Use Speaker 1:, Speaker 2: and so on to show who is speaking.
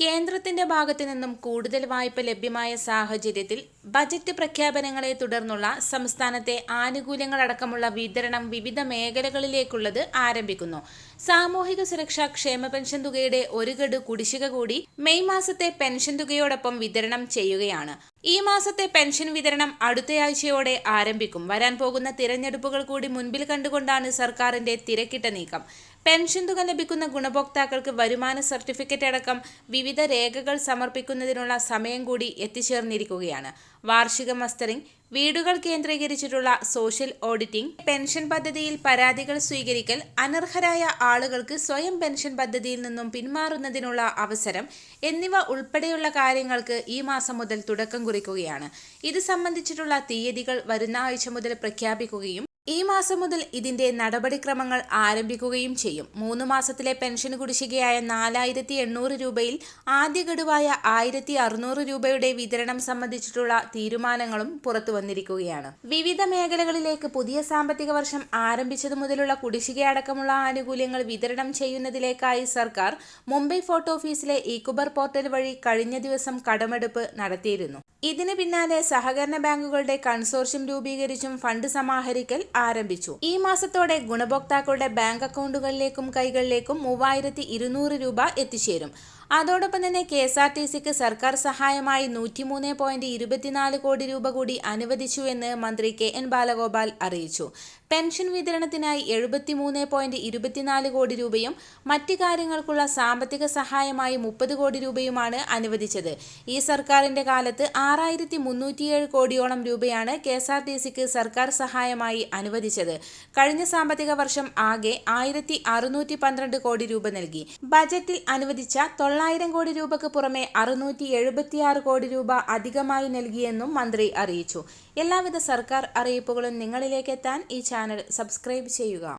Speaker 1: കേന്ദ്രത്തിന്റെ ഭാഗത്തു നിന്നും കൂടുതൽ വായ്പ ലഭ്യമായ സാഹചര്യത്തിൽ ബജറ്റ് പ്രഖ്യാപനങ്ങളെ തുടർന്നുള്ള സംസ്ഥാനത്തെ ആനുകൂല്യങ്ങളടക്കമുള്ള വിതരണം വിവിധ മേഖലകളിലേക്കുള്ളത് ആരംഭിക്കുന്നു. സാമൂഹിക സുരക്ഷാ ക്ഷേമ പെൻഷൻ തുകയുടെ ഒരു ഗഡു കുടിശ്ശിക കൂടി മെയ് മാസത്തെ പെൻഷൻ തുകയോടൊപ്പം വിതരണം ചെയ്യുകയാണ്. ഈ മാസത്തെ പെൻഷൻ വിതരണം അടുത്തയാഴ്ചയോടെ ആരംഭിക്കും. വരാൻ പോകുന്ന തിരഞ്ഞെടുപ്പുകൾ കൂടി മുൻപിൽ കണ്ടുകൊണ്ടാണ് സർക്കാരിന്റെ തിരക്കിട്ട നീക്കം. പെൻഷൻ തുക ലഭിക്കുന്ന ഗുണഭോക്താക്കൾക്ക് വരുമാന സർട്ടിഫിക്കറ്റ് അടക്കം വിവിധ രേഖകൾ സമർപ്പിക്കുന്നതിനുള്ള സമയം കൂടി എത്തിച്ചേർന്നിരിക്കുകയാണ്. വാർഷിക മസ്റ്ററിംഗ് വീടുകൾ കേന്ദ്രീകരിച്ചിട്ടുള്ള സോഷ്യൽ ഓഡിറ്റിംഗ് പെൻഷൻ പദ്ധതിയിൽ പരാതികൾ സ്വീകരിക്കൽ അനർഹരായ ആളുകൾക്ക് സ്വയം പെൻഷൻ പദ്ധതിയിൽ നിന്നും പിന്മാറുന്നതിനുള്ള അവസരം എന്നിവ ഉൾപ്പെടെയുള്ള കാര്യങ്ങൾക്ക് ഈ മാസം മുതൽ തുടക്കം കുറിക്കുകയാണ്. ഇത് സംബന്ധിച്ചിട്ടുള്ള തീയതികൾ വരുന്ന ആഴ്ച മുതൽ പ്രഖ്യാപിക്കുകയും ഈ മാസം മുതൽ ഇതിന്റെ നടപടിക്രമങ്ങൾ ആരംഭിക്കുകയും ചെയ്യും. മൂന്ന് മാസത്തിലെ പെൻഷൻ കുടിശ്ശികയായ നാലായിരത്തി എണ്ണൂറ് രൂപയിൽ ആദ്യ ഗഡുവായ ആയിരത്തി അറുന്നൂറ് രൂപയുടെ വിതരണം സംബന്ധിച്ചിട്ടുള്ള തീരുമാനങ്ങളും പുറത്തു വന്നിരിക്കുകയാണ്. വിവിധ മേഖലകളിലേക്ക് പുതിയ സാമ്പത്തിക വർഷം ആരംഭിച്ചതു മുതലുള്ള കുടിശ്ശികയടക്കമുള്ള ആനുകൂല്യങ്ങൾ വിതരണം ചെയ്യുന്നതിലേക്കായി സർക്കാർ മുംബൈ ഫോർട്ട് ഓഫീസിലെ ഈക്കുബർ പോർട്ടൽ വഴി കഴിഞ്ഞ ദിവസം കടമെടുപ്പ് നടത്തിയിരുന്നു. ഇതിന് പിന്നാലെ സഹകരണ ബാങ്കുകളുടെ കൺസോർഷ്യം രൂപീകരിച്ചും ഫണ്ട് സമാഹരിക്കൽ ആരംഭിച്ചു. ഈ മാസത്തോടെ ഗുണഭോക്താക്കളുടെ ബാങ്ക് അക്കൗണ്ടുകളിലേക്കും കൈകളിലേക്കും മൂവായിരത്തി ഇരുന്നൂറ് രൂപ എത്തിച്ചേരും. അതോടൊപ്പം തന്നെ കെ എസ് ആർ ടി സിക്ക് സർക്കാർ സഹായമായി നൂറ്റിമൂന്ന് പോയിന്റ് ഇരുപത്തിനാല് കോടി രൂപ കൂടി അനുവദിച്ചുവെന്ന് മന്ത്രി കെ എൻ ബാലഗോപാൽ അറിയിച്ചു. പെൻഷൻ വിതരണത്തിനായി എഴുപത്തിമൂന്ന് പോയിന്റ് ഇരുപത്തിനാല് കോടി രൂപയും മറ്റ് കാര്യങ്ങൾക്കുള്ള സാമ്പത്തിക സഹായമായി മുപ്പത് കോടി രൂപയുമാണ് അനുവദിച്ചത്. ഈ സർക്കാരിന്റെ കാലത്ത് ആറായിരത്തി മുന്നൂറ്റിയേഴ് കോടിയോളം രൂപയാണ് കെ എസ് ആർ ടി സിക്ക് സർക്കാർ സഹായമായി അനുവദിച്ചത്. കഴിഞ്ഞ സാമ്പത്തിക വർഷം ആകെ ആയിരത്തി അറുന്നൂറ്റി പന്ത്രണ്ട് കോടി രൂപ നൽകി. ബജറ്റിൽ അനുവദിച്ച തൊള്ളായിരം കോടി രൂപയ്ക്ക് പുറമെ അറുന്നൂറ്റി എഴുപത്തിയാറ് കോടി രൂപ അധികമായി നൽകിയെന്നും മന്ത്രി അറിയിച്ചു. എല്ലാവിധ സർക്കാർ അറിയിപ്പുകളും നിങ്ങളിലേക്ക് എത്താൻ ഈ ചാനൽ സബ്സ്ക്രൈബ് ചെയ്യുക.